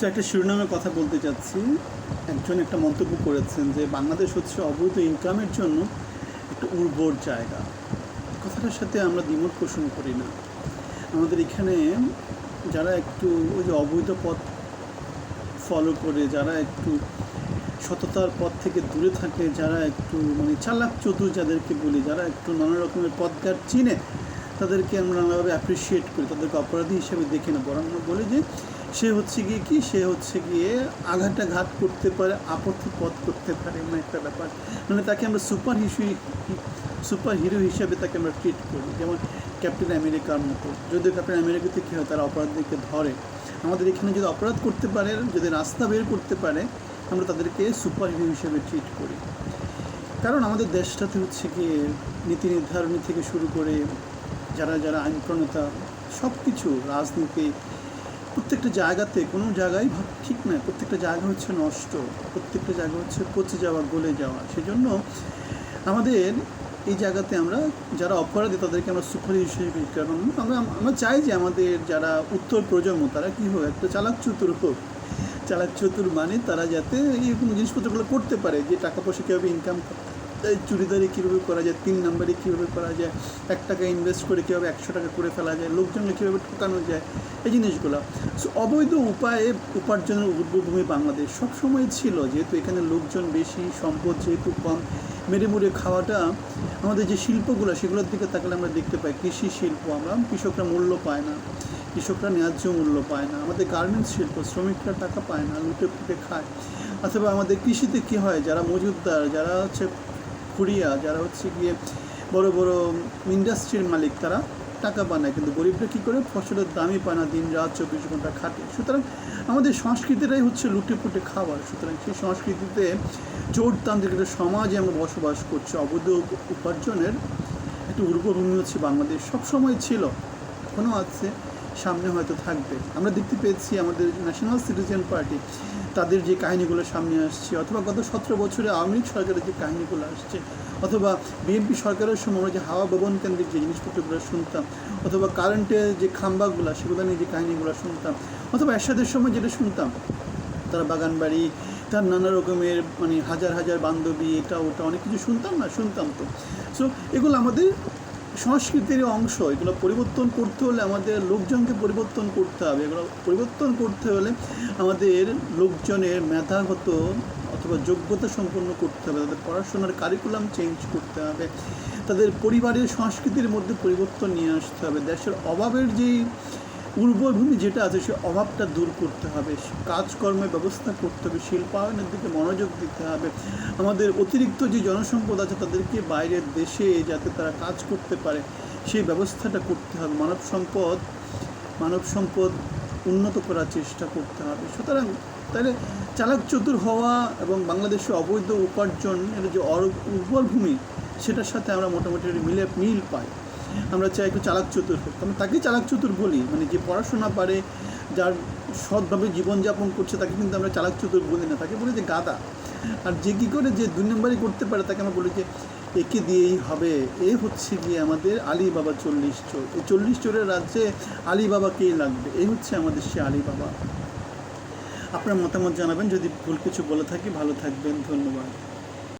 তো একটা শিরোনামের কথা বলতে চাচ্ছি। একজন একটা মন্তব্য করেছেন যে, বাংলাদেশ হচ্ছে অবৈধ ইনকামের জন্য একটা উর্বর জায়গা। কথাটার সাথে আমরা দ্বিমত পোষণ করি না। আমাদের এখানে যারা একটু ওই যে অবৈধ পথ ফলো করে, যারা একটু সততার পথ থেকে দূরে থাকে, যারা একটু মানে চালাক চতুর যাদেরকে বলি, যারা একটু নানা রকমের পথঘাট চিনে তাদেরকে আমরা নানাভাবে অ্যাপ্রিসিয়েট করি, তাদেরকে অপরাধী হিসেবে দেখি না বরং আমরা বলি যে সে হচ্ছে গিয়ে কি? সে হচ্ছে গিয়ে আঘাটা ঘাত করতে পারে, আপত্তি পথ করতে পারে, এমন একটা ব্যাপার। মানে তাকে আমরা সুপার হিসু সুপার হিরো হিসেবে তাকে আমরা ট্রিট করি। যেমন ক্যাপ্টেন আমেরিকার মতো। যদিও ক্যাপ্টেন আমেরিকাতে কী হয়, তারা অপরাধীকে ধরে। আমাদের এখানে যদি অপরাধ করতে পারে, যদি রাস্তা বের করতে পারে, আমরা তাদেরকে সুপার হিরো হিসেবে ট্রিট করি। কারণ আমাদের দেশটাতে হচ্ছে গিয়ে নীতি নির্ধারণী থেকে শুরু করে যারা যারা আইন প্রণেতা সব কিছু রাজনীতি, প্রত্যেকটা জায়গাতে, কোনো জায়গায় ঠিক নয়। প্রত্যেকটা জায়গা হচ্ছে নষ্ট, প্রত্যেকটা জায়গা হচ্ছে পচে যাওয়া, গলে যাওয়া। সেজন্য আমাদের এই জায়গাতে আমরা যারা অপরাধী, তাদেরকে আমরা সুপার হিসেবে কারণ আমরা আমরা চাই যে আমাদের যারা উত্তর প্রজন্ম, তারা কী হোক, একটা চালাক চতুর হোক। চালাক চতুর মানে তারা যাতে এইরকম জিনিসপত্রগুলো করতে পারে, যে টাকা পয়সা কীভাবে ইনকাম চুরিদারি কীভাবে করা যায়, তিন নাম্বারে কীভাবে করা যায়, এক টাকা ইনভেস্ট করে কীভাবে একশো টাকা করে ফেলা যায়, লোকজনকে কীভাবে ঠকানো যায়, এই জিনিসগুলো। সো অবৈধ উপায়ে উপার্জনের উদ্বোধভূমি বাংলাদেশ। সবসময় ছিল, যেহেতু এখানে লোকজন বেশি, সম্পদ যেহেতু কম, মেরে মুড়ে খাওয়াটা আমাদের যে শিল্পগুলো, সেগুলোর দিকে তাকালে আমরা দেখতে পাই, কৃষি শিল্প আমরা, কৃষকরা মূল্য পায় না, কৃষকরা ন্যায্য মূল্য পায় না, আমাদের গার্মেন্টস শিল্প, শ্রমিকরা টাকা পায় না লুটে ফুটে খায়, অথবা আমাদের কৃষিতে কী হয়, যারা মজুদদার যারা হচ্ছে খুঁড়িয়া যারা হচ্ছে গিয়ে বড় বড় ইন্ডাস্ট্রির মালিক, তারা টাকা বানায় কিন্তু গরিবরা কী করে? ফসলের দামই পায় না, দিন রাত চব্বিশ ঘণ্টা খাটে। সুতরাং আমাদের সংস্কৃতিটাই হচ্ছে লুটে পুটে খাবার। সুতরাং সেই সংস্কৃতিতে চোরতান্ত্রিক একটা সমাজে আমরা বসবাস করছি। অবৈধ উপার্জনের একটা উর্বরভূমি হচ্ছে বাংলাদেশ। সবসময় ছিল এখনও আছে। সামনে হয়তো থাকবে। আমরা দেখতে পেয়েছি আমাদের ন্যাশনাল সিটিজেন পার্টি তাদের যে কাহিনীগুলো সামনে আসছে, অথবা গত সতেরো বছরে আওয়ামী লীগ সরকারের যে কাহিনীগুলো আসছে, অথবা বিএনপি সরকারের সময় আমরা যে হাওয়া ভবন কেন্দ্রিক যে জিনিসপত্রগুলো শুনতাম, অথবা কারেন্টের যে খাম্বাগুলো সেগুলো নিয়ে যে কাহিনীগুলো শুনতাম, অথবা এরশাদের সময় যেটা শুনতাম, তারা বাগানবাড়ি তার নানা রকমের মানে হাজার হাজার বান্ধবী, এটা ওটা অনেক কিছু শুনতাম না, শুনতাম তো। সো এগুলো আমাদের সংস্কৃতির অংশ, এগুলো পরিবর্তন করতে হলে আমাদের লোকজনকে পরিবর্তন করতে হবে। এগুলো পরিবর্তন করতে হলে আমাদের লোকজনের মেধাগত অথবা যোগ্যতা সম্পন্ন করতে হবে। তাদের পড়াশোনার কারিকুলাম চেঞ্জ করতে হবে। তাদের পরিবারের সংস্কৃতির মধ্যে পরিবর্তন নিয়ে আসতে হবে। দেশের অভাবের যেই উর্বরভূমি যেটা আছে, সে অভাবটা দূর করতে হবে, কাজকর্মের ব্যবস্থা করতে হবে, শিল্পায়নের দিকে মনোযোগ দিতে হবে। আমাদের অতিরিক্ত যে জনসম্পদ আছে, তাদেরকে বাইরের দেশে যাতে তারা কাজ করতে পারে, সেই ব্যবস্থাটা করতে হবে। মানব সম্পদ মানব সম্পদ উন্নত করার চেষ্টা করতে হবে। সুতরাং তাহলে চালাক চতুর হওয়া এবং বাংলাদেশে অবৈধ উপার্জনের যে উর্বর ভূমি সেটার সাথে আমরা মোটামুটি মিলে, মিল পাই। আমরা চাই একটু চালাক চতুর হোক। আমরা তাকেই চালাক চতুর বলি। মানে যে পড়াশোনা পারে, যার সৎভাবে জীবনযাপন করছে, তাকে কিন্তু আমরা চালাক চতুর বলি না। তাকে বলি যে গাদা। আর যে কী করে যে দুই নম্বরই করতে পারে, তাকে আমরা বলি যে একে দিয়েই হবে। এ হচ্ছে গিয়ে আমাদের আলী বাবা চল্লিশ চোর। এই চল্লিশ চোরের রাজ্যে আলী বাবাকেই লাগবে? এই হচ্ছে আমাদের সে আলী বাবা আপনার মতামত জানাবেন। যদি ভুল কিছু বলে থাকি, ভালো থাকবেন। ধন্যবাদ।